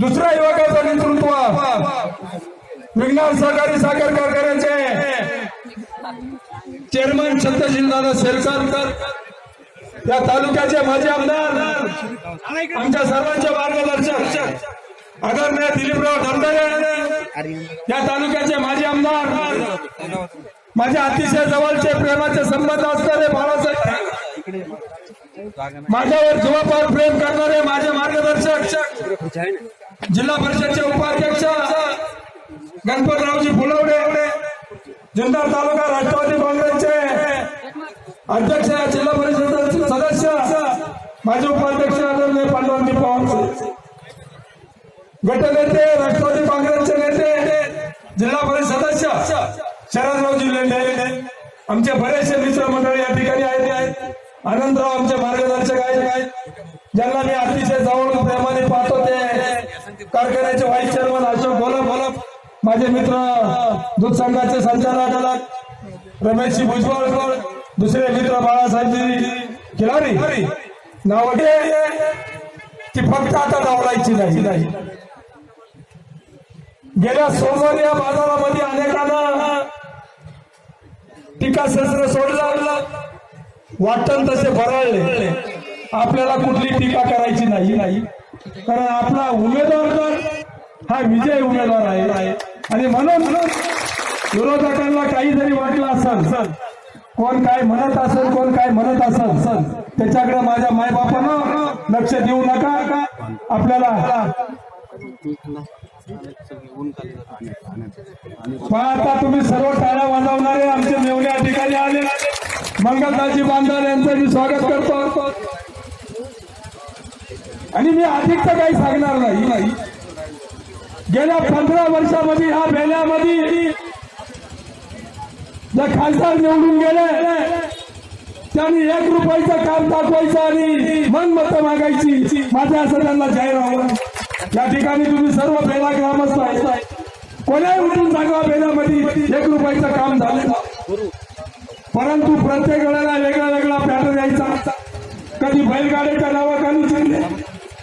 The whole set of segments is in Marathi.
दुसऱ्या युवकाचं नेतृत्व विज्ञान सहकारी साखर कारखान्याचे. चेअरमन सत्यशीलदादा शेरकर या तालुक्याचे माजी आमदार. आमच्या सर्वांचे मार्गदर्शक. आदरणीय दिलीपराव धर्मदारे या तालुक्याचे माजी आमदार. माझ्या अतिशय जवळचे प्रेमाचे संबंध असणारे बाळासाहेब. माझ्यावर जीवापार प्रेम करणारे माझे मार्गदर्शक. जिल्हा परिषदचे उपाध्यक्ष गणपतरावजी फुलवडे जुन्नर तालुका राष्ट्रवादी काँग्रेसचे अध्यक्ष जिल्हा परिषद सदस्य माजी उपाध्यक्ष आदरणीय पांडुरंगी पवार गटनेते राष्ट्रवादी काँग्रेसचे नेते जिल्हा परिषद सदस्य शरदरावजी लेंडे. आमचे बरेचसे मित्र मंडळी या ठिकाणी आहेत. आनंदराव आमचे मार्गदर्शक आहेत. ज्यांना मी अतिशय जवळ संघाचे व्हाईस चेअरमन अशोक बोला बोला. माझे मित्र दूध संघाचे संचालक रमेशजी भुजबळ दुसरे मित्र बाळासाहेबजी खिलारी नावडे ती फक्त आता डावलायची नाही. नाही गेल्या सोमवारी या बाजारामध्ये अनेकांना टीकाशस्त्र सोडलं. वाटण तसे भरळले. आपल्याला कुठली टीका करायची नाही नाही. कारण आपला उमेदवार हा विजय उमेदवार आहे. आणि म्हणून विरोधकांना काही जरी वाटलं असेल कोण काय म्हणत असेल कोण काय म्हणत असेल त्याच्याकडे माझ्या मायबापानं लक्ष देऊ नका. का आपल्याला पहा आता तुम्ही सर्व टाळ्या वाजवणारे आमचे मेवणे अधिकारी आले. मंगलदाजी बांधल यांचं मी स्वागत करतो. आणि मी अधिकचं काही सांगणार नाही नाही. गेल्या पंधरा वर्षामध्ये ह्या बेल्यामध्ये जे खासदार निवडून गेले त्यांनी एक रुपयाचं काम दाखवायचं आणि मन मत मागायची. माझ्या असं त्यांना जाहीर आव्हान या ठिकाणी तुम्ही सर्व बेला ग्रामस्थ आहे कोणाही उठून सांगा बेलामध्ये एक रुपयाचं काम झालं परंतु प्रत्येक वेळेला वेगळा वेगळा पॅटर्न यायचा. कधी बैलगाड्याच्या नावाखाली जिंकले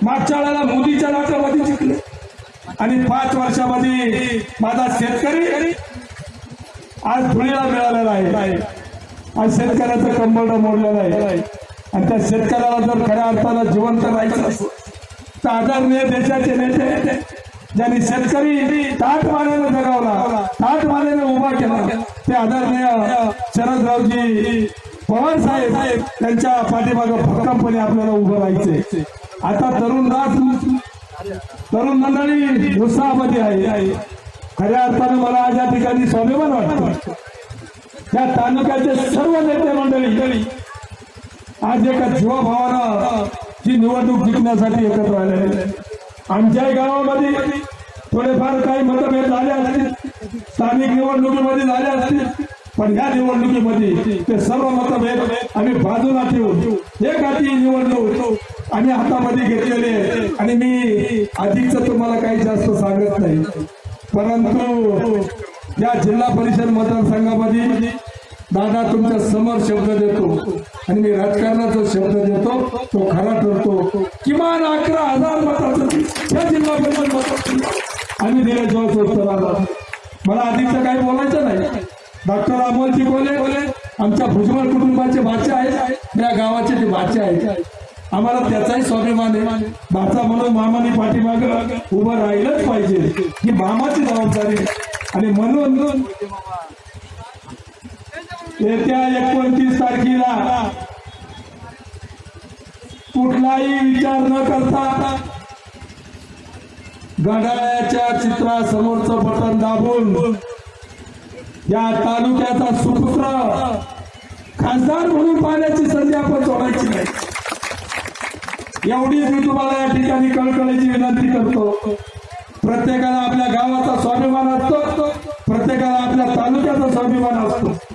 मागच्या वेळेला मोदीच्या राष्ट्रवादी जिंकले. आणि पाच वर्षामध्ये माझा शेतकरी आज धुळीला मिळालेला आहे. आज शेतकऱ्याचं कंबरड मोडलेलं आहे. आणि त्या शेतकऱ्याला जर खऱ्या अर्थाला जिवंत राहायचं असेल तर आदरणीय देशाचे नेते ज्यांनी शेतकरी ताट मानेनं जगावला ताट मानेनं उभा केला ते आदरणीय शरदरावजी पवार साहेब त्यांच्या पाठीमागं भक्कमपणे आपल्याला उभं राहायचे आता तरुण राज तरुण मंडळी उत्साहामध्ये आहे. खऱ्या अर्थानं मला आज या ठिकाणी स्वाभिमान वाटतो या तालुक्याचे सर्व नेते मंडळी आज एका जीवाभावानं जी निवडणूक जिंकण्यासाठी एकत्र आले आहेत. आमच्याही गावामध्ये थोडेफार काही मतभेद झाले असतील स्थानिक निवडणुकीमध्ये झाले असतील पण ह्या निवडणुकीमध्ये ते सर्व मतभेद आम्ही बाजूला ठेवून एक हाती निवडणूक आम्ही हातामध्ये घेतलेले आहे. आणि मी अधिकच तुम्हाला काही जास्त सांगत नाही. परंतु या जिल्हा परिषद मतदारसंघामध्ये दादा तुमच्यासमोर शब्द देतो. आणि मी राजकारणाचा शब्द देतो तो खरा ठरतो. किमान अकरा हजार मताचं या जिल्हा परिषद मतदारसंघात आम्ही दिल्या जवळ उत्तराला मला अधिकचं काही बोलायचं नाही. डॉक्टर अमोलजी बोले बोले आमच्या भुजबळ कुटुंबाचे भाचे आहेत. या गावाचे ते भाचे आहेत. आम्हाला त्याचाही स्वाभिमान आहे. भाचा म्हणून मामाने पाठीमाग उभं राहिलंच पाहिजे. ही मामाची जबाबदारी आणि म्हणून येत्या एकोणतीस तारखेला कुठलाही विचार न करता घड्याळ्याच्या चित्रासमोरचं बटन दाबून या तालुक्याचा सुपुत्र खासदार म्हणून पाहण्याची संधी आपण सोडायची नाही. एवढीच मी तुम्हाला या ठिकाणी कळकळीची विनंती करतो. प्रत्येकाला आपल्या गावाचा स्वाभिमान असतो. प्रत्येकाला आपल्या तालुक्याचा स्वाभिमान असतो.